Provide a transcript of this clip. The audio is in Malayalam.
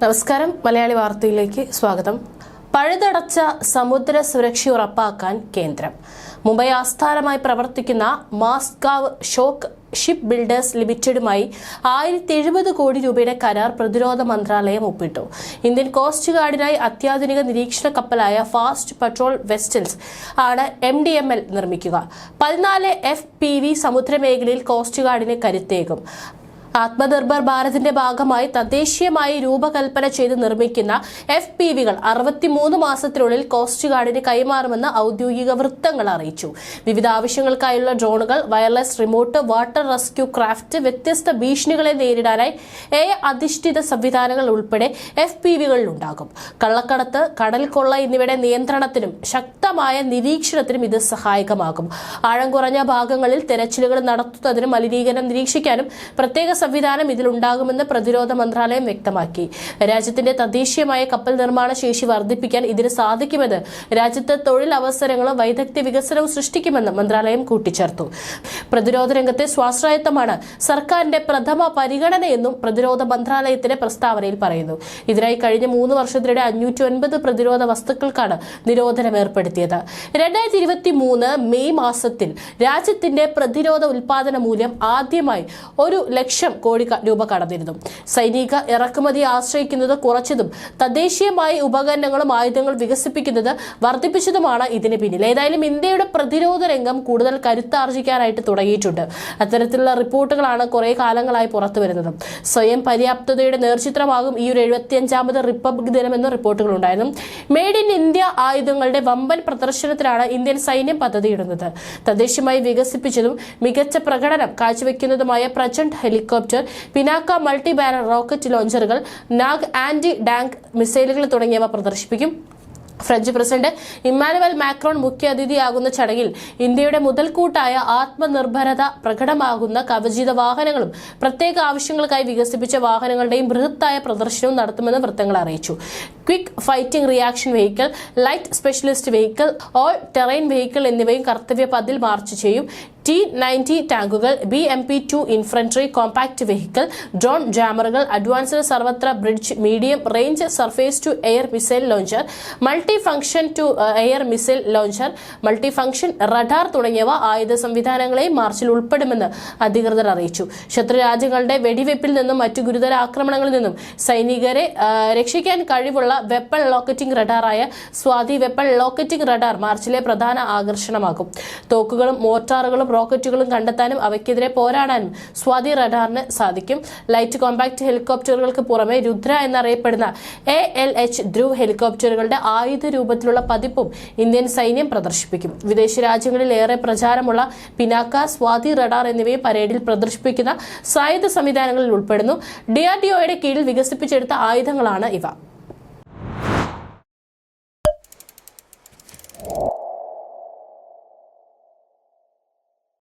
നമസ്കാരം. മലയാളി വാർത്തയിലേക്ക് സ്വാഗതം. പഴുതടച്ച സമുദ്ര സുരക്ഷ ഉറപ്പാക്കാൻ കേന്ദ്രം. മുംബൈ ആസ്ഥാനമായി പ്രവർത്തിക്കുന്ന മാസ്കാവ് ഷോക്ക് ഷിപ്പ് ബിൽഡേഴ്സ് ലിമിറ്റഡുമായി ആയിരത്തി എഴുപത് കോടി രൂപയുടെ കരാർ പ്രതിരോധ മന്ത്രാലയം ഒപ്പിട്ടു. ഇന്ത്യൻ കോസ്റ്റ് ഗാർഡിനായി അത്യാധുനിക നിരീക്ഷണ കപ്പലായ ഫാസ്റ്റ് പട്രോൾ വെസ്റ്റൽസ് ആണ് എം ഡി എം എൽ നിർമ്മിക്കുക. പതിനാല് എഫ് പി വി സമുദ്രമേഖലയിൽ കോസ്റ്റ് ഗാർഡിന് കരുത്തേകും. ആത്മനിർഭർ ഭാരതിന്റെ ഭാഗമായി തദ്ദേശീയമായി രൂപകൽപ്പന ചെയ്ത് നിർമ്മിക്കുന്ന എഫ് പി വികൾ അറുപത്തിമൂന്ന് മാസത്തിനുള്ളിൽ കോസ്റ്റ് ഗാർഡിന് കൈമാറുമെന്ന് ഔദ്യോഗിക വൃത്തങ്ങൾ അറിയിച്ചു. വിവിധ ആവശ്യങ്ങൾക്കായുള്ള ഡ്രോണുകൾ wireless remote water rescue craft വ്യത്യസ്ത ഭീഷണികളെ നേരിടാനായി എ അധിഷ്ഠിത സംവിധാനങ്ങൾ ഉൾപ്പെടെ എഫ് പി വികളിലുണ്ടാകും. കള്ളക്കടത്ത് കടൽ കൊള്ള എന്നിവയുടെ നിയന്ത്രണത്തിനും ശക്തമായ നിരീക്ഷണത്തിനും ഇത് സഹായകമാകും. ആഴം കുറഞ്ഞ ഭാഗങ്ങളിൽ തെരച്ചിലുകൾ നടത്തുന്നതിനും മലിനീകരണം നിരീക്ഷിക്കാനും പ്രത്യേക സംവിധാനം ഇതിലുണ്ടാകുമെന്ന് പ്രതിരോധ മന്ത്രാലയം വ്യക്തമാക്കി. രാജ്യത്തിന്റെ തദ്ദേശീയമായ കപ്പൽ നിർമ്മാണ ശേഷി വർദ്ധിപ്പിക്കാൻ ഇതിന് സാധിക്കുമെന്ന് രാജ്യത്ത് തൊഴിൽ അവസരങ്ങളും വൈദഗ്ധ്യ വികസനവും സൃഷ്ടിക്കുമെന്ന് മന്ത്രാലയം കൂട്ടിച്ചേർത്തു. പ്രതിരോധ രംഗത്തെ സ്വാശ്രയത്വമാണ് സർക്കാരിന്റെ പ്രഥമ പരിഗണനയെന്നും പ്രതിരോധ മന്ത്രാലയത്തിന്റെ പ്രസ്താവനയിൽ പറയുന്നു. ഇതിനായി കഴിഞ്ഞ മൂന്ന് വർഷത്തിനിടെ അഞ്ഞൂറ്റി ഒൻപത് പ്രതിരോധ വസ്തുക്കൾക്കാണ് നിരോധനം ഏർപ്പെടുത്തിയത് രണ്ടായിരത്തി ഇരുപത്തി മൂന്ന് മെയ് മാസത്തിൽ രാജ്യത്തിന്റെ പ്രതിരോധ ഉൽപാദന മൂല്യം ആദ്യമായി ഒരു ലക്ഷം കോടി രൂപ കടന്നിരുന്നു. സൈനിക ഇറക്കുമതി ആശ്രയിക്കുന്നത് കുറച്ചതും തദ്ദേശീയമായി ഉപകരണങ്ങളും ആയുധങ്ങൾ വികസിപ്പിക്കുന്നത് വർദ്ധിപ്പിച്ചതുമാണ് ഇതിന് പിന്നിൽ. ഏതായാലും ഇന്ത്യയുടെ പ്രതിരോധ രംഗം കൂടുതൽ കരുത്താർജിക്കാനായിട്ട് തുടങ്ങിയിട്ടുണ്ട്. അത്തരത്തിലുള്ള റിപ്പോർട്ടുകളാണ് കുറേ കാലങ്ങളായി പുറത്തു വരുന്നത്. സ്വയം പര്യാപ്തതയുടെ നേർചിത്രമാകും ഈ ഒരു എഴുപത്തിയഞ്ചാമത് റിപ്പബ്ലിക് ദിനമെന്ന റിപ്പോർട്ടുകൾ ഉണ്ടായിരുന്നു. മെയ്ഡ് ഇൻ ഇന്ത്യ ആയുധങ്ങളുടെ വമ്പൻ പ്രദർശനത്തിലാണ് ഇന്ത്യൻ സൈന്യം പദ്ധതിയിടുന്നത്. തദ്ദേശീയമായി വികസിപ്പിച്ചതും മികച്ച പ്രകടനം കാഴ്ചവെക്കുന്നതുമായ Prachand helicopter Pinaka multi barrel rocket ലോഞ്ചറുകൾ Nag anti tank മിസൈലുകൾ തുടങ്ങിയവ പ്രദർശിപ്പിക്കും. ഫ്രഞ്ച് പ്രസിഡന്റ് ഇമ്മാനുവൽ മാക്രോൺ മുഖ്യാതിഥിയാകുന്ന ചടങ്ങിൽ ഇന്ത്യയുടെ മുതൽക്കൂട്ടായ ആത്മനിർഭരത പ്രകടമാകുന്ന കവചിത വാഹനങ്ങളും പ്രത്യേക ആവശ്യങ്ങൾക്കായി വികസിപ്പിച്ച വാഹനങ്ങളുടെയും ബൃഹത്തായ പ്രദർശനവും നടത്തുമെന്ന് വൃത്തങ്ങൾ അറിയിച്ചു. Quick fighting reaction vehicle light specialist vehicle all terrain vehicle എന്നിവയും കർത്തവ്യ പതിൽ മാർച്ച് ചെയ്യും. ടി നയന്റി ടാങ്കുകൾ B M P two infantry compact vehicle drone ജാമറുകൾ advanced Sarvatra bridge medium range surface to air missile launcher multi function to air missile launcher multi function radar തുടങ്ങിയവ ആയുധ സംവിധാനങ്ങളെയും മാർച്ചിൽ ഉൾപ്പെടുമെന്ന് അധികൃതർ അറിയിച്ചു. ശത്രു രാജ്യങ്ങളുടെ വെടിവെപ്പിൽ നിന്നും മറ്റു ഗുരുതര ആക്രമണങ്ങളിൽ നിന്നും സൈനികരെ രക്ഷിക്കാൻ കഴിവുള്ള വെപ്പൺ ലോക്കറ്റിംഗ് റഡാറായ സ്വാതി വെപ്പൺ ലോക്കറ്റിംഗ് റഡാർ മാർച്ചിലെ പ്രധാന ആകർഷണമാകും. തോക്കുകളും മോർട്ടാറുകളും റോക്കറ്റുകളും കണ്ടെത്താനും അവയ്ക്കെതിരെ പോരാടാനും സ്വാതി റഡാറിന് സാധിക്കും. ലൈറ്റ് കോമ്പാക്ട് ഹെലികോപ്റ്ററുകൾക്ക് പുറമെ രുദ്ര എന്നറിയപ്പെടുന്ന എ എൽ എച്ച് ധ്രുവ് ഹെലികോപ്റ്ററുകളുടെ ആയുധ രൂപത്തിലുള്ള പതിപ്പും ഇന്ത്യൻ സൈന്യം പ്രദർശിപ്പിക്കും. വിദേശ രാജ്യങ്ങളിൽ ഏറെ പ്രചാരമുള്ള പിനാക്ക സ്വാതി റഡാർ എന്നിവയെ പരേഡിൽ പ്രദർശിപ്പിക്കുന്ന സായുധ സംവിധാനങ്ങളിൽ ഉൾപ്പെടുന്നു. ഡിആർഡിഒയുടെ കീഴിൽ വികസിപ്പിച്ചെടുത്ത ആയുധങ്ങളാണ് ഇവ.